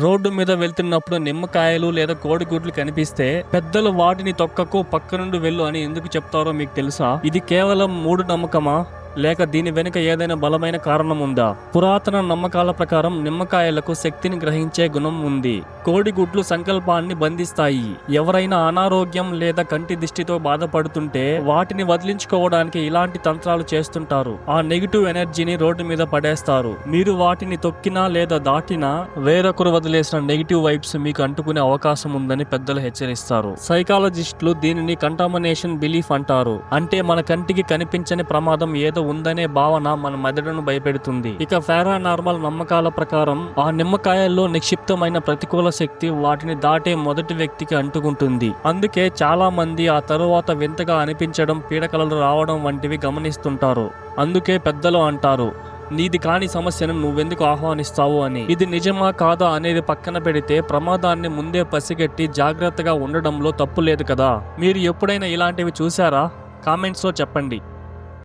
Road మీద వెళ్తున్నప్పుడు నిమ్మకాయలు లేదా కోడిగుడ్లు కనిపిస్తే పెద్దలు వాటిని తొక్కకు పక్క నుండి వెళ్ళు అని ఎందుకు చెప్తారో మీకు తెలుసా? ఇది కేవలం మూడు నమ్మకమా లేక దీని వెనుక ఏదైనా బలమైన కారణం ఉందా? పురాతన నమ్మకాల ప్రకారం నిమ్మకాయలకు శక్తిని గ్రహించే గుణం ఉంది. కోడిగుడ్లు సంకల్పాన్ని బంధిస్తాయి. ఎవరైనా అనారోగ్యం లేదా కంటి దిష్టితో బాధపడుతుంటే వాటిని వదిలించుకోవడానికి ఇలాంటి తంత్రాలు చేస్తుంటారు. ఆ నెగిటివ్ ఎనర్జీని రోడ్డు మీద పడేస్తారు. మీరు వాటిని తొక్కినా లేదా దాటినా వేరొకరు వదిలేసిన నెగిటివ్ వైబ్స్ మీకు అంటుకునే అవకాశం ఉందని పెద్దలు హెచ్చరిస్తారు. సైకాలజిస్టులు దీనిని కంటామినేషన్ బిలీఫ్ అంటారు. అంటే మన కంటికి కనిపించని ప్రమాదం ఏదో ఉందనే భావన మన మెదడును భయపెడుతుంది. ఇక పారానార్మల్ నమ్మకాల ప్రకారం ఆ నిమ్మకాయల్లో నిక్షిప్తమైన ప్రతికూల శక్తి వాటిని దాటే మొదటి వ్యక్తికి అంటుకుంటుంది. అందుకే చాలా మంది ఆ తరువాత వింతగా అనిపించడం పీడకలలు రావడం వంటివి గమనిస్తుంటారు. అందుకే పెద్దలు అంటారు నీది కాని సమస్యను నువ్వెందుకు ఆహ్వానిస్తావు అని. ఇది నిజమా కాదా అనేది పక్కన పెడితే ప్రమాదాన్ని ముందే పసిగట్టి జాగ్రత్తగా ఉండడంలో తప్పు లేదు కదా. మీరు ఎప్పుడైనా ఇలాంటివి చూసారా కామెంట్స్లో చెప్పండి.